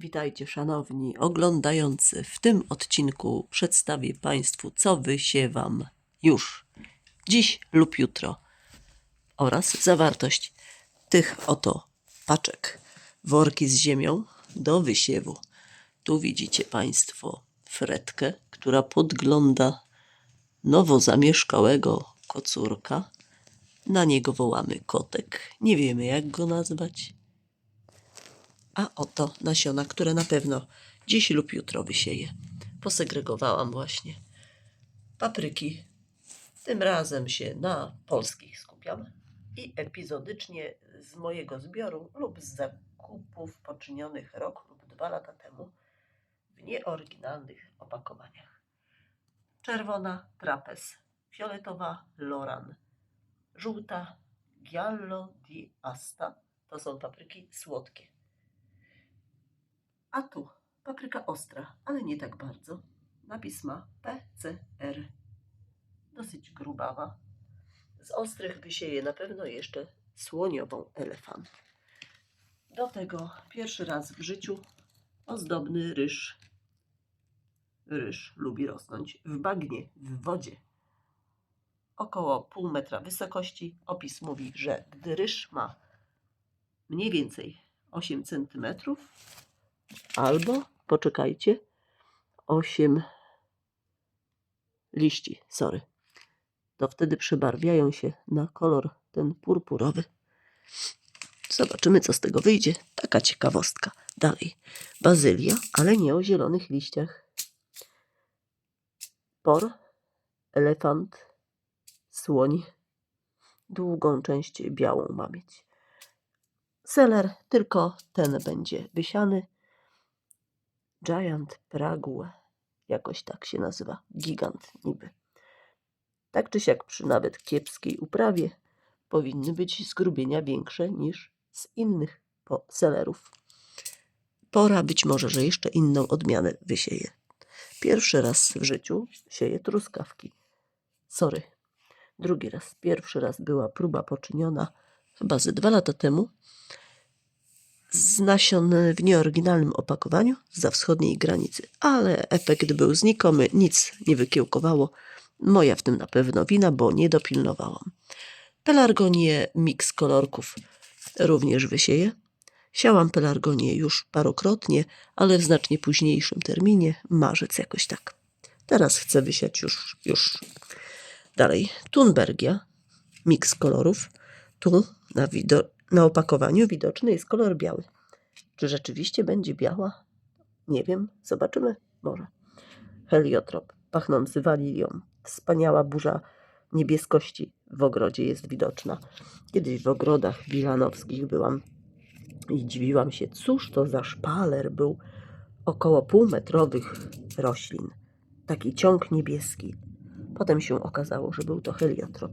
Witajcie, szanowni oglądający. W tym odcinku przedstawię Państwu, co wysiewam już dziś lub jutro oraz zawartość tych oto paczek. Worki z ziemią do wysiewu. Tu widzicie Państwo fretkę, która podgląda nowo zamieszkałego kocurka. Na niego wołamy kotek. Nie wiemy, jak go nazwać. A oto nasiona, które na pewno dziś lub jutro wysieję. Posegregowałam właśnie papryki. Tym razem się na polskich skupiam i epizodycznie z mojego zbioru lub z zakupów poczynionych rok lub dwa lata temu w nieoryginalnych opakowaniach. Czerwona trapez, fioletowa loran, żółta giallo di asta. To są papryki słodkie. A tu papryka ostra, ale nie tak bardzo. Napis ma PCR. Dosyć grubawa. Z ostrych wysieję na pewno jeszcze słoniową elefant. Do tego pierwszy raz w życiu ozdobny ryż. Ryż lubi rosnąć w bagnie, w wodzie. Około pół metra wysokości. Opis mówi, że gdy ryż ma mniej więcej 8 centymetrów, albo poczekajcie, 8 liści, sorry. To wtedy przebarwiają się na kolor ten purpurowy. Zobaczymy, co z tego wyjdzie. Taka ciekawostka. Dalej. Bazylia, ale nie o zielonych liściach. Por, elefant, słoń. Długą część białą ma mieć. Seler, tylko ten będzie wysiany. Giant Prague, jakoś tak się nazywa, gigant niby. Tak czy siak przy nawet kiepskiej uprawie powinny być zgrubienia większe niż z innych selerów. Pora być może, że jeszcze inną odmianę wysieję. Pierwszy raz w życiu sieję truskawki. Sorry. Drugi raz. Pierwszy raz była próba poczyniona chyba ze dwa lata temu z nasion w nieoryginalnym opakowaniu za wschodniej granicy, ale efekt był znikomy, nic nie wykiełkowało. Moja w tym na pewno wina, bo nie dopilnowałam. Pelargonię mix kolorków również wysieję. Siałam pelargonię już parokrotnie, ale w znacznie późniejszym terminie, marzec jakoś tak. Teraz chcę wysiać już, już dalej. Thunbergia, miks kolorów. Tu na, na opakowaniu widoczny jest kolor biały. Czy rzeczywiście będzie biała? Nie wiem, zobaczymy może. Heliotrop, pachnący walilią. Wspaniała burza niebieskości w ogrodzie jest widoczna. Kiedyś w ogrodach wilanowskich byłam i dziwiłam się, cóż to za szpaler był około półmetrowych roślin. Taki ciąg niebieski. Potem się okazało, że był to heliotrop.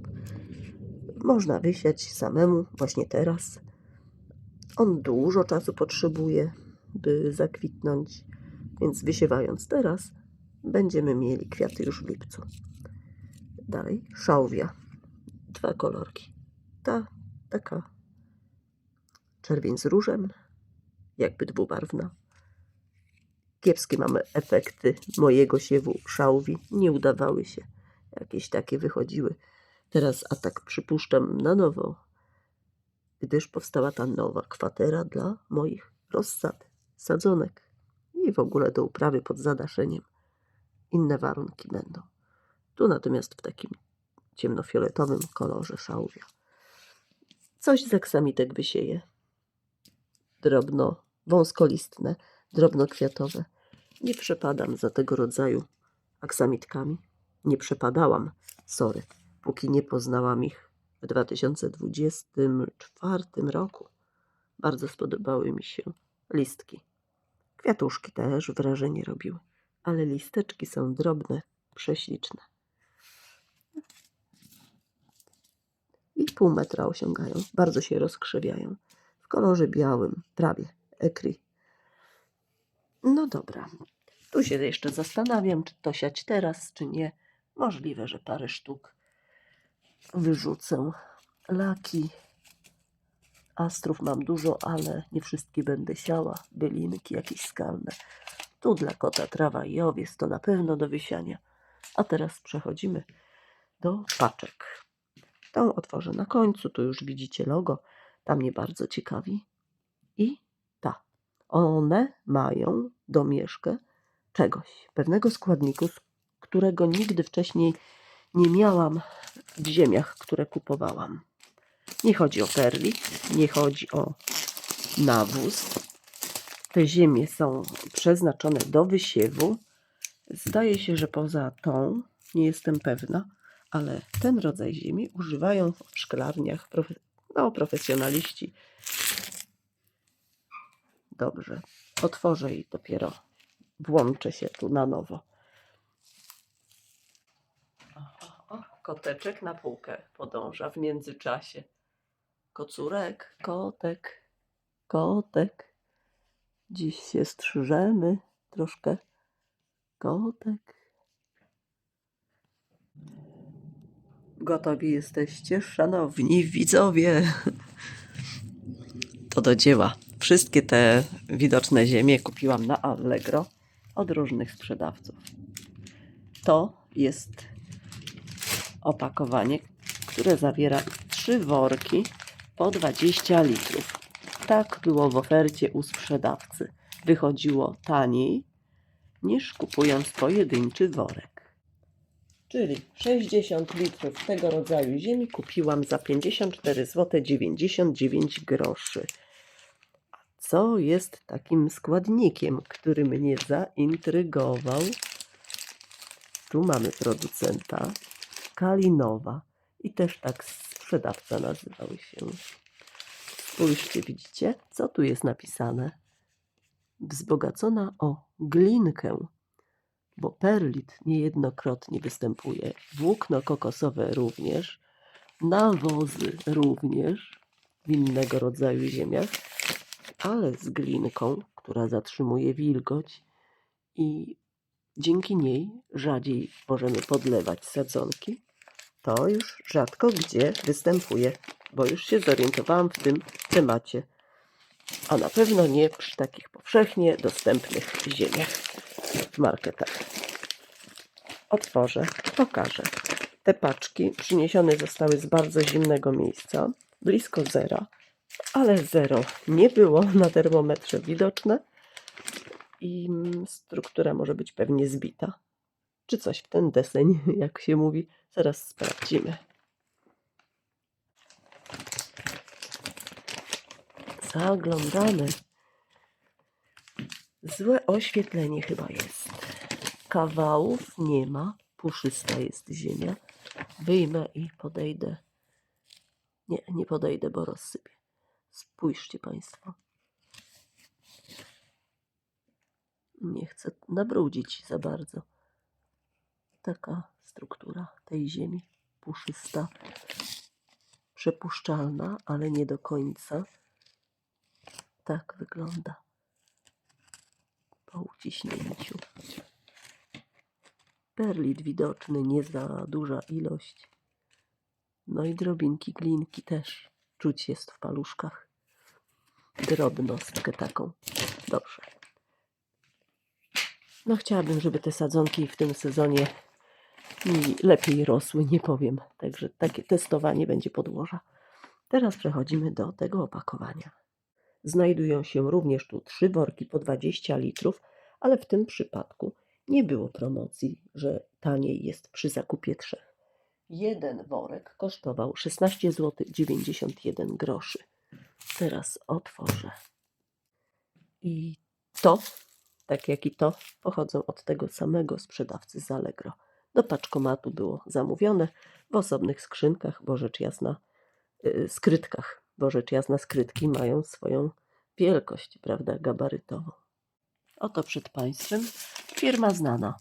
Można wysiać samemu właśnie teraz. On dużo czasu potrzebuje, by zakwitnąć, więc wysiewając teraz, będziemy mieli kwiaty już w lipcu. Dalej, szałwia. Dwa kolorki. Ta taka czerwień z różem, jakby dwubarwna. Kiepskie mamy efekty mojego siewu szałwi. Nie udawały się. Jakieś takie wychodziły. Teraz atak przypuszczam na nowo, gdyż powstała ta nowa kwatera dla moich rozsad, sadzonek i w ogóle do uprawy pod zadaszeniem. Inne warunki będą. Tu natomiast w takim ciemnofioletowym kolorze szałwia. Coś z aksamitek wysieje. Drobno, wąskolistne, drobnokwiatowe. Nie przepadam za tego rodzaju aksamitkami. Nie przepadałam, sorry, póki nie poznałam ich w 2024 roku. Bardzo spodobały mi się listki. Kwiatuszki też wrażenie robiły, ale listeczki są drobne, prześliczne. I pół metra osiągają, bardzo się rozkrzewiają. W kolorze białym, prawie ekry. No dobra, tu się jeszcze zastanawiam, czy to siać teraz, czy nie. Możliwe, że parę sztuk wyrzucę. Laki Astrów mam dużo, ale nie wszystkie będę siała. Bylinki jakieś skalne. Tu dla kota trawa i owiec to na pewno do wysiania. A teraz przechodzimy do paczek. Tą otworzę na końcu, tu już widzicie logo. Ta mnie bardzo ciekawi. I ta. One mają domieszkę czegoś, pewnego składniku, z którego nigdy wcześniej nie miałam w ziemiach, które kupowałam. Nie chodzi o perli, nie chodzi o nawóz. Te ziemie są przeznaczone do wysiewu. Zdaje się, że poza tą, nie jestem pewna, ale ten rodzaj ziemi używają w szklarniach profe no, profesjonaliści. Dobrze, otworzę i dopiero włączę się tu na nowo. Aha, o, koteczek na półkę podąża w międzyczasie. Kocurek, kotek, kotek. Dziś się strzyżemy troszkę. Kotek. Gotowi jesteście, szanowni widzowie. To do dzieła. Wszystkie te widoczne ziemie kupiłam na Allegro od różnych sprzedawców. To jest opakowanie, które zawiera trzy worki po 20 litrów. Tak było w ofercie u sprzedawcy. Wychodziło taniej niż kupując pojedynczy worek. Czyli 60 litrów tego rodzaju ziemi kupiłam za 54 zł 99 groszy. A co jest takim składnikiem, który mnie zaintrygował? Tu mamy producenta Kalinowa i też tak sprzedawca nazywał się. Spójrzcie, widzicie, co tu jest napisane? Wzbogacona o glinkę, bo perlit niejednokrotnie występuje, włókno kokosowe również, nawozy również. W innego rodzaju ziemiach, ale z glinką, która zatrzymuje wilgoć. I dzięki niej rzadziej możemy podlewać sadzonki. To już rzadko gdzie występuje, bo już się zorientowałam w tym temacie. A na pewno nie przy takich powszechnie dostępnych ziemiach w marketach. Otworzę, pokażę. Te paczki przyniesione zostały z bardzo zimnego miejsca, blisko zera, ale zero nie było na termometrze widoczne i struktura może być pewnie zbita. Czy coś w ten deseń, jak się mówi, zaraz sprawdzimy. Zaglądamy. Złe oświetlenie chyba jest. Kawałów nie ma. Puszysta jest ziemia. Wyjmę i podejdę. Nie, nie podejdę, bo rozsypię. Spójrzcie Państwo. Nie chcę nabrudzić za bardzo. Taka struktura tej ziemi. Puszysta. Przepuszczalna, ale nie do końca. Tak wygląda po uciśnięciu. Perlit widoczny, nie za duża ilość. No i drobinki glinki też czuć jest w paluszkach. Drobnostkę taką. Dobrze. No chciałabym, żeby te sadzonki w tym sezonie mi lepiej rosły, nie powiem. Także takie testowanie będzie podłoża. Teraz przechodzimy do tego opakowania. Znajdują się również tu trzy worki po 20 litrów, ale w tym przypadku nie było promocji, że taniej jest przy zakupie trzech. Jeden worek kosztował 16 zł 91 groszy. Teraz otworzę. I to, tak jak i to, pochodzą od tego samego sprzedawcy z Allegro. Do paczkomatu było zamówione w osobnych skrzynkach, bo rzecz jasna, yy, skrytkach, bo rzecz jasna skrytki mają swoją wielkość, prawda, gabarytową. Oto przed Państwem firma znana,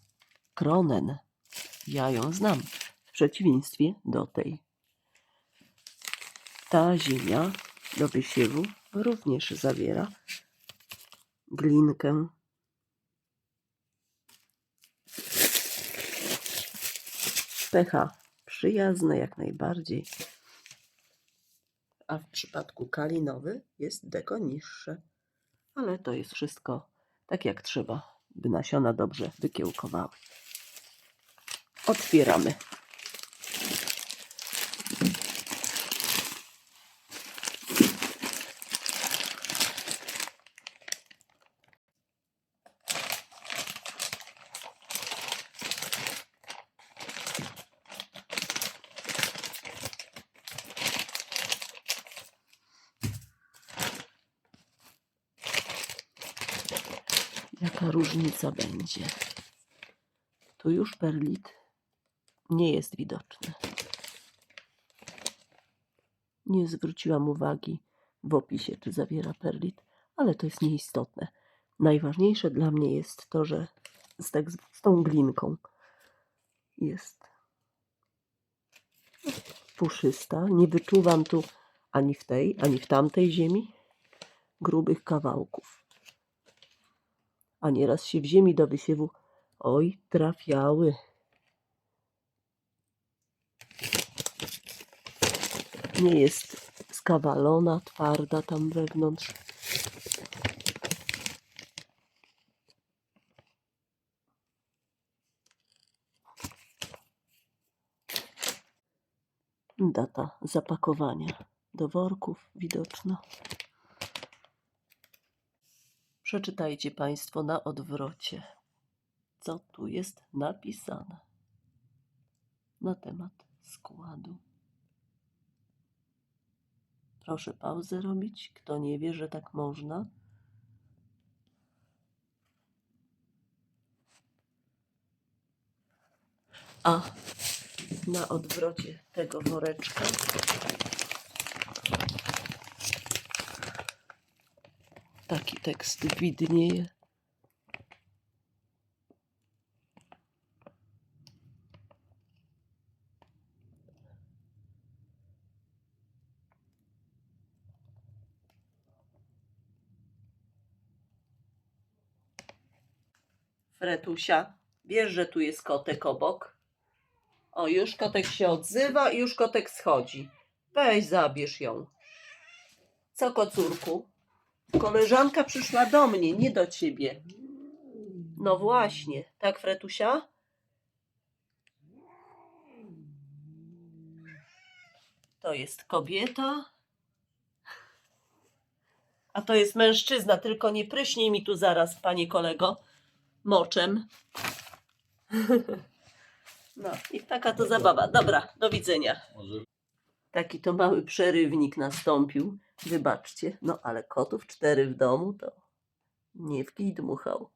Kronen. Ja ją znam, w przeciwieństwie do tej. Ta ziemia do wysiewu również zawiera glinkę. pH przyjazne jak najbardziej. a w przypadku kalinowy jest deko niższe. Ale to jest wszystko tak jak trzeba, by nasiona dobrze wykiełkowały. Otwieramy. Różnica będzie? Tu już perlit nie jest widoczny. Nie zwróciłam uwagi w opisie, czy zawiera perlit, ale to jest nieistotne. Najważniejsze dla mnie jest to, że z, tak, z tą glinką jest puszysta. Nie wyczuwam tu ani w tej, ani w tamtej ziemi grubych kawałków. A nieraz się w ziemi do wysiewu, oj, trafiały. Nie jest skawalona, twarda tam wewnątrz. Data zapakowania do worków widoczna. Przeczytajcie Państwo na odwrocie, co tu jest napisane na temat składu. Proszę pauzę robić. Kto nie wie, że tak można. A na odwrocie tego woreczka taki tekst widnieje. Fretusia, wiesz, że tu jest kotek obok? O, już kotek się odzywa i już kotek schodzi. Weź, zabierz ją. Co, kocurku? Koleżanka przyszła do mnie, nie do ciebie. No właśnie, tak, Fretusia? To jest kobieta. A to jest mężczyzna, tylko nie pryśnij mi tu zaraz, panie kolego, moczem. No i taka to zabawa. Dobra, do widzenia. Taki to mały przerywnik nastąpił. Wybaczcie, no ale kotów cztery w domu to nie w kij dmuchał.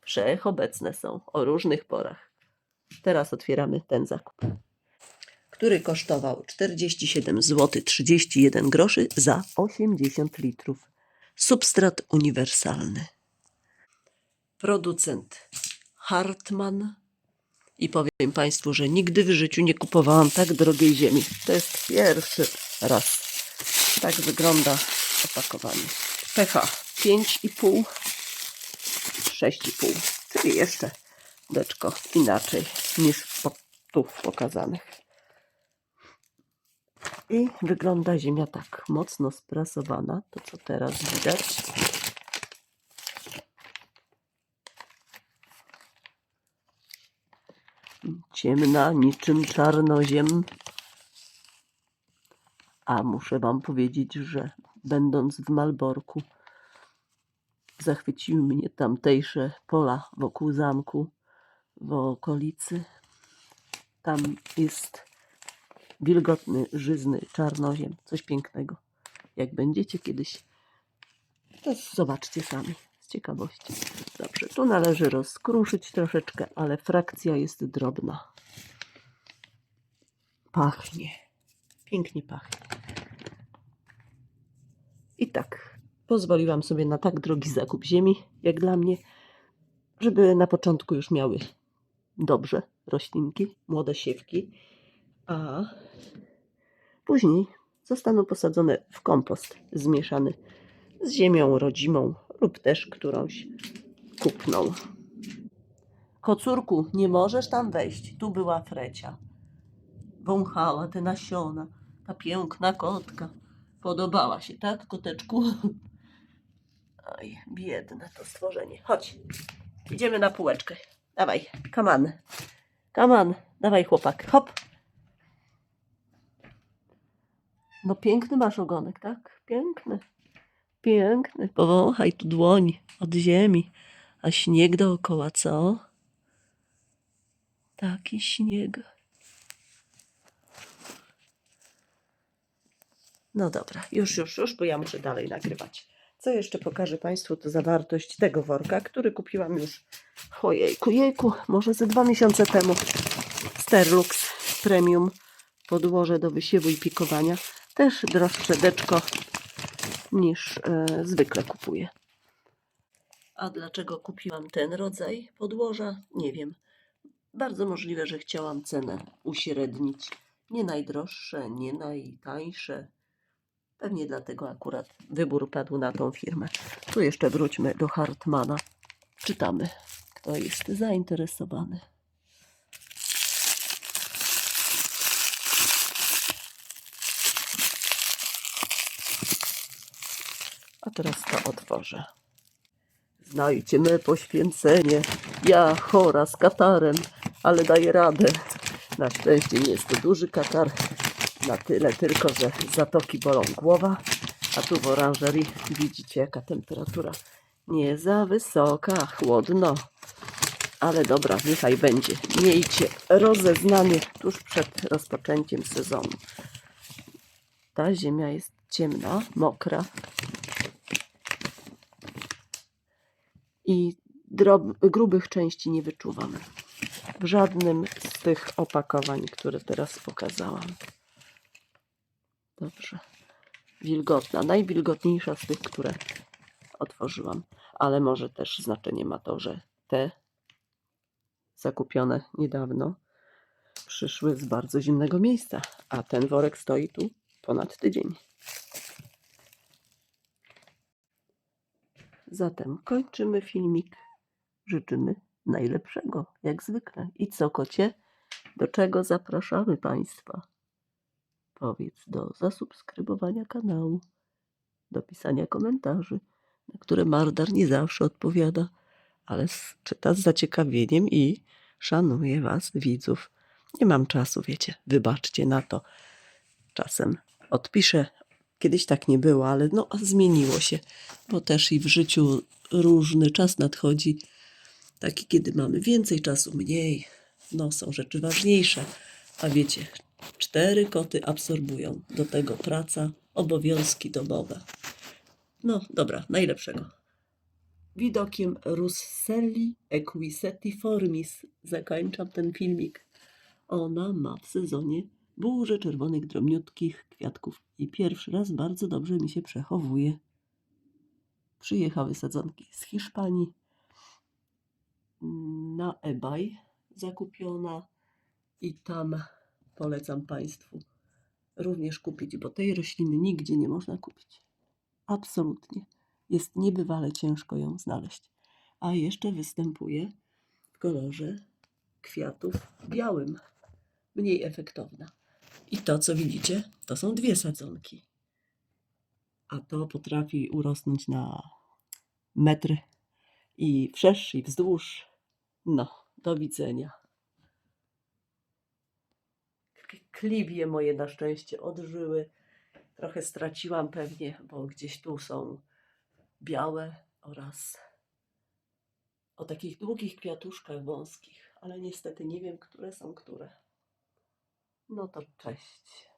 Wszechobecne są o różnych porach. Teraz otwieramy ten zakup, który kosztował 47 zł 31 groszy za 80 litrów. Substrat uniwersalny. Producent Hartmann. I powiem Państwu, że nigdy w życiu nie kupowałam tak drogiej ziemi. To jest pierwszy raz. Tak wygląda opakowanie. pH 5,5, 6,5, czyli jeszcze deczko inaczej niż po, tu pokazanych. I wygląda ziemia tak mocno sprasowana, to co teraz widać. Ciemna, niczym czarnoziem. A muszę wam powiedzieć, że będąc w Malborku, zachwyciły mnie tamtejsze pola wokół zamku, w okolicy. Tam jest wilgotny, żyzny czarnoziem. Coś pięknego. Jak będziecie kiedyś, to zobaczcie sami ciekawości. Dobrze, tu należy rozkruszyć troszeczkę, ale frakcja jest drobna. Pachnie. Pięknie pachnie. I tak, pozwoliłam sobie na tak drogi zakup ziemi, jak dla mnie, żeby na początku już miały dobrze roślinki, młode siewki, a później zostaną posadzone w kompost zmieszany z ziemią rodzimą lub też którąś kupną. Kocurku, nie możesz tam wejść. Tu była Frecia. Wąchała te nasiona. Ta piękna kotka. Podobała się, tak, koteczku? Oj, biedne to stworzenie. Chodź, idziemy na półeczkę. Dawaj, kaman. Kaman, dawaj chłopak, hop. No piękny masz ogonek, tak? Piękny. Piękny. Powąchaj tu dłoń od ziemi, a śnieg dookoła, co? Taki śnieg. No dobra, już, już, już, bo ja muszę dalej nagrywać. Co jeszcze pokażę Państwu, to zawartość tego worka, który kupiłam już, ojejku, jejku, może ze dwa miesiące temu. Sterlux Premium, podłoże do wysiewu i pikowania. Też droższe deczko niż e, zwykle kupuję. A dlaczego kupiłam ten rodzaj podłoża? Nie wiem. Bardzo możliwe, że chciałam cenę uśrednić. Nie najdroższe, nie najtańsze. Pewnie dlatego akurat wybór padł na tą firmę. Tu jeszcze wróćmy do Hartmana. Czytamy, kto jest zainteresowany. Teraz to otworzę. Znajcie me poświęcenie. Ja chora z katarem, ale daję radę. Na szczęście nie jest to duży katar. Na tyle tylko, że zatoki bolą głowa. A tu w oranżerii widzicie jaka temperatura. Nie za wysoka, chłodno. Ale dobra, niechaj będzie. Miejcie rozeznanie tuż przed rozpoczęciem sezonu. Ta ziemia jest ciemna, mokra. I drob, grubych części nie wyczuwam. W żadnym z tych opakowań, które teraz pokazałam. Dobrze. Wilgotna, najwilgotniejsza z tych, które otworzyłam. Ale może też znaczenie ma to, że te zakupione niedawno przyszły z bardzo zimnego miejsca, a ten worek stoi tu ponad tydzień. Zatem kończymy filmik. Życzymy najlepszego, jak zwykle. I co, kocie? Do czego zapraszamy Państwa? Powiedz do zasubskrybowania kanału, do pisania komentarzy, na które Mardar nie zawsze odpowiada, ale czyta z zaciekawieniem i szanuje Was, widzów. Nie mam czasu, wiecie, wybaczcie na to. Czasem odpiszę. Kiedyś tak nie było, ale no, zmieniło się, bo też i w życiu różny czas nadchodzi. Taki, kiedy mamy więcej czasu, mniej. No, są rzeczy ważniejsze. A wiecie, cztery koty absorbują. Do tego praca, obowiązki domowe. No, dobra, najlepszego. Widokiem Russelli equisetiformis zakończam ten filmik. Ona ma w sezonie burzę czerwonych, drobniutkich kwiatków i pierwszy raz bardzo dobrze mi się przechowuje. Przyjechały sadzonki z Hiszpanii na eBay zakupiona i tam polecam Państwu również kupić, bo tej rośliny nigdzie nie można kupić. Absolutnie. Jest niebywale ciężko ją znaleźć. A jeszcze występuje w kolorze kwiatów białym. Mniej efektowna. I to, co widzicie, to są dwie sadzonki. A to potrafi urosnąć na metry i wszerz i wzdłuż. No, do widzenia. Kliwie moje na szczęście odżyły. Trochę straciłam pewnie, bo gdzieś tu są białe oraz o takich długich kwiatuszkach wąskich, ale niestety nie wiem, które są które. No to cześć.